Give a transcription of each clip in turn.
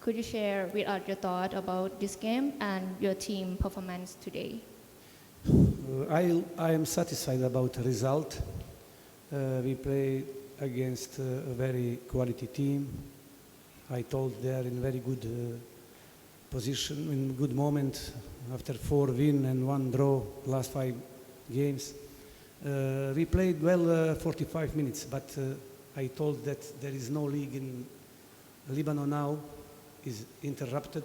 Could you share with us your thought about this game and your team performance today? Uh, I, I am satisfied about the result. Uh, we played against uh, a very quality team. I told they are in very good uh, position, in good moment after four win and one draw last five games. Uh, we played well uh, 45 minutes, but uh, I told that there is no league in Lebanon now, is interrupted.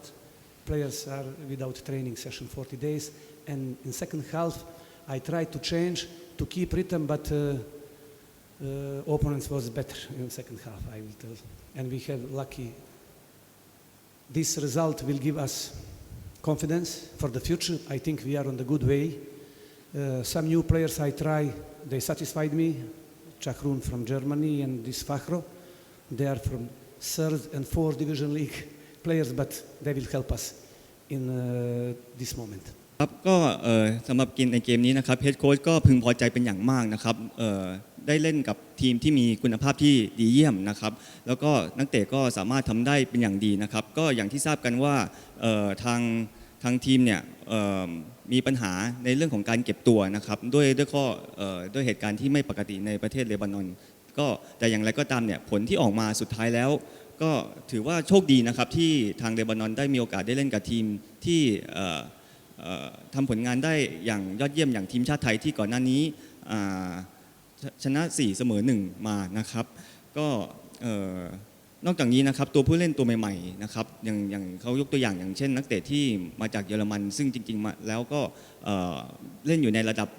Players are without training session 40 days, and in second half I tried to change to keep rhythm, but uh, uh, opponents was better in second half. I will tell, and we have lucky. This result will give us confidence for the future. I think we are on the good way. Uh, some new players I try, they satisfied me. Chakrun from Germany and this Fachro, they are from third and fourth division league players, but they will help us in uh, this moment. ครับก็เอ่อสำหรับเกมในเกมนี้นะครับเฮดโค้ชก็พึงพอใจเป็นอย่างมากนะครับเอ่อได้เล่นกับทีมที่มีคุณภาพที่ดีเยี่ยมนะครับ แล้วก็นักเตะก็สามารถทำได้เป็นอย่างดีนะครับ ก็อย่างที่ทราบกันว่าเอ่อทางทางทีมเนี่ยเอ่อมีปัญหาในเรื่องของการเก็บตัวนะครับ ด้วยด้วยข้อเอ่อด้วยเหตุการณ์ที่ไม่ปกติในประเทศเลบานอน ก็แต่อย่างไรก็ตามเนี่ยผลที่ออกมาสุดท้ายแล้ว ก็ถือว่าโชคดีนะครับที่ทางเลบานอนได้มีโอกาสได้เล่นกับทีมที่ทำผลงานได้อย่างยอดเยี่ยมอย่างทีมชาติไทยที่ก่อนหน้านี้ชนะ 4 เสมอ 1 มานะครับก็นอกจากนี้นะครับตัวผู้เล่นตัวใหม่ๆนะครับอย่างอย่างเขายกตัวอย่างอย่างเช่น นักเตะที่มาจากเยอรมัน ซึ่งจริงๆมาแล้วก็เล่นอยู่ในระดับ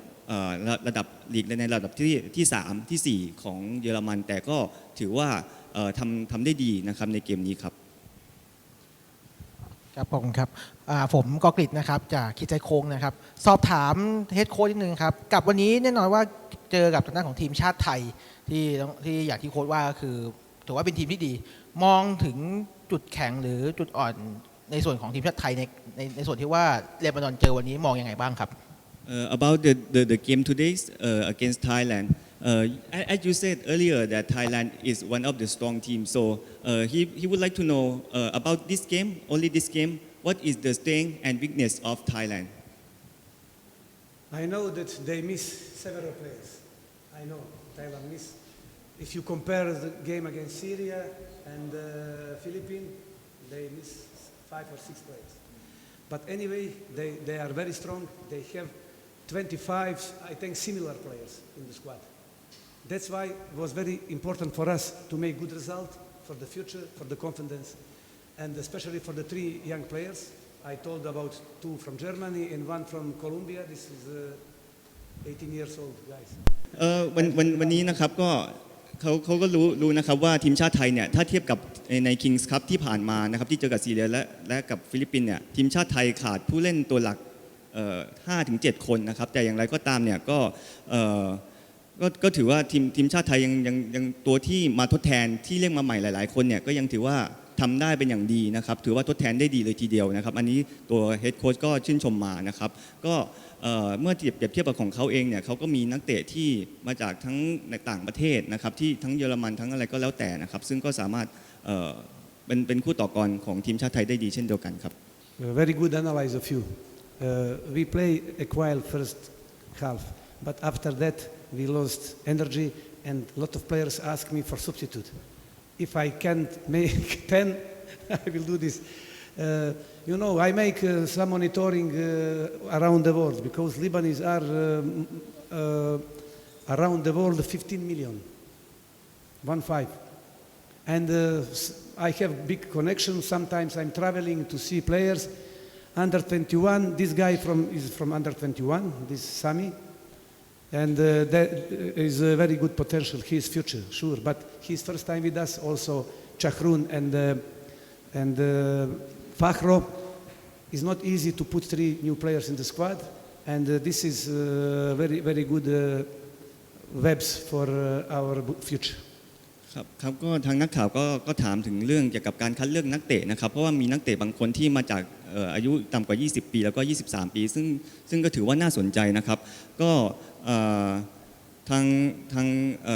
ระดับลีกในระดับที่ที่ 3 ทีสี่4 ของเยอรมัน แต่ก็ถือว่า ทำทำได้ดีนะครับในเกมนี้ครับครับผมครับอ่าผมกอกฤษนะครับจากคิดใจโค้งนะครับ สอบถามเฮดโค้ชนิดนึงครับ กับวันนี้แน่นอนว่าเจอกับทางด้านของทีมชาติไทยที่ต้องที่อย่างที่โค้ชว่าก็คือถือว่าเป็นทีมที่ดี มองถึงจุดแข็งหรือจุดอ่อนในส่วนของทีมชาติไทยในในในส่วนที่ว่าเลบานอนเจอวันนี้มองยังไงบ้างครับ Uh, about the, the, the game today uh, against Thailand, uh, as you said earlier that Thailand is one of the strong teams. So uh, he, he would like to know uh, about this game, only this game, what is the strength and weakness of Thailand? I know that they miss several players. I know Thailand miss. If you compare the game against Syria and uh, Philippines, they miss five or six players. But anyway, they, they are very strong. They have 25, I think, similar players in the squad. That's why it was very important for us to make good result for the future, for the confidence, and especially for the three young players. I told about two from Germany and one from Colombia. This is uh, 18 years old guys. เอ่อวันวันวันนี้นะครับก็เขาเขาก็รู้รู้นะครับว่าทีมชาติไทยเนี่ยถ้าเทียบกับในใน Kings Cup ที่ผ่านมานะครับที่เจอกับซีเรียและและกับฟิลิปปินส์เนี่ยทีมชาติไทยขาดผู้เล่นตัวหลักห้าถึงเจ็ดคนนะครับแต่อย่างไรก็ตามเนี่ยก็เอ่อ ก็ก็ถือว่าทีมทีมชาติไทยยังยังยังตัวที่มาทดแทนที่เรียกมาใหม่หลาย ๆ คนเนี่ยก็ยังถือว่าทำได้เป็นอย่างดีนะครับ ถือว่าทดแทนได้ดีเลยทีเดียวนะครับ อันนี้ตัวเฮดโค้ชก็ชื่นชมมานะครับ ก็เอ่อเมื่อเทียบเปรียบเทียบกับของเขาเองเนี่ยเขาก็มีนักเตะที่มาจากทั้งในต่างประเทศนะครับ ที่ทั้งเยอรมันทั้งอะไรก็แล้วแต่นะครับ ซึ่งก็สามารถเอ่อเป็นเป็นคู่ต่อกรของทีมชาติไทยได้ดีเช่นเดียวกันครับ very good analyze of you. Uh, we play a while first half, but after that we lost energy and a lot of players ask me for substitute. If I can't make 10, I will do this. Uh, you know, I make uh, some monitoring uh, around the world because Lebanese are um, uh, around the world 15 million, one five. And uh, I have big connections. Sometimes I'm traveling to see players. Under 21, this guy from, is from under 21, this Sami. And uh, that is a very good potential, his future, sure. But his first time with us, also Chakrun and, uh, and uh, Fakhro. It's not easy to put three new players in the squad. And uh, this is uh, very, very good uh, webs for uh, our future. ครับครับก็ทางนักข่าวก็ก็ถามถึงเรื่องเกี่ยวกับการคัดเลือกนักเตะนะครับ เพราะว่ามีนักเตะบางคนที่มาจากอายุต่ำกว่า 20 ปี แล้วก็ 23 ปี ซึ่งซึ่งก็ถือว่าน่าสนใจนะครับ ก็ทางทาง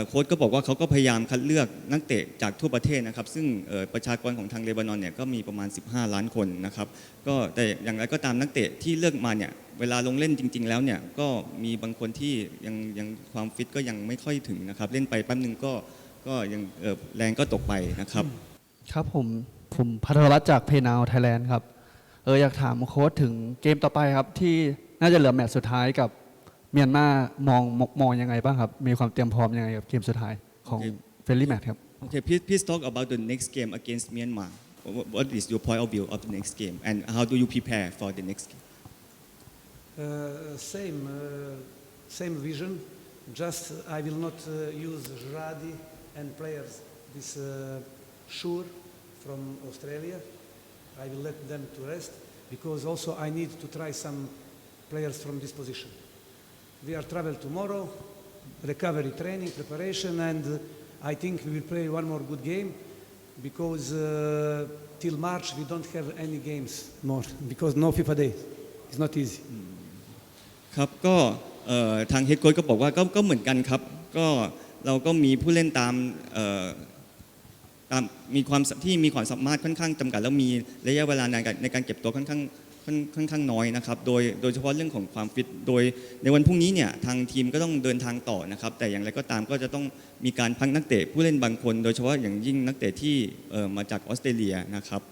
โค้ชก็บอกว่าเขาก็พยายามคัดเลือกนักเตะจากทั่วประเทศนะครับ ซึ่งประชากรของทางเลบานอนเนี่ยก็มีประมาณ 15 ล้านคนนะครับก็แต่อย่างไรก็ตามนักเตะที่เลือกมาเนี่ยเวลาลงเล่นจริง ๆ แล้วเนี่ยก็มีบางคนที่ยังยังความฟิตก็ยังไม่ค่อยถึงนะครับ เล่นไปแป๊บนึงก็ ก็ยังเอ่อแรงก็ตกไปนะครับ ครับผมผมพัทรรัตน์จากเพนาวไทยแลนด์ครับเอออยากถามโค้ชถึงเกมต่อไปครับ ที่น่าจะเหลือแมตช์สุดท้ายกับเมียนมามองมองมองยังไงบ้างครับ มีความเตรียมพร้อมยังไงกับเกมสุดท้ายของโอเคเฟรนลี่แมตช์ครับ Okay, please, please talk about the next game against Myanmar. What what is your point of view of the next game, and how do you prepare for the next game? Uh, same, uh, same vision. Just uh, I will not uh, use Radi and players. This uh, Shur from Australia. I will let them to rest because also I need to try some players from this position. We are travel tomorrow, recovery training, preparation, and uh, I think we will play one more good game because uh, till March we don't have any games more because no FIFA day. It's not easy. ครับก็เอ่อทางเฮดโค้ชก็บอกว่าก็ก็เหมือนกันครับ ก็ เราก็มีผู้เล่นตามตามมีความที่มีความสามารถค่อนข้างจำกัด แล้วมีระยะเวลาในการในการเก็บตัวค่อนข้างค่อนข้างน้อยนะครับ โดยโดยเฉพาะเรื่องของความฟิต โดยในวันพรุ่งนี้เนี่ยทางทีมก็ต้องเดินทางต่อนะครับ แต่อย่างไรก็ตามก็จะต้องมีการพักนักเตะผู้เล่นบางคน โดยเฉพาะอย่างยิ่งนักเตะที่มาจากออสเตรเลียนะครับ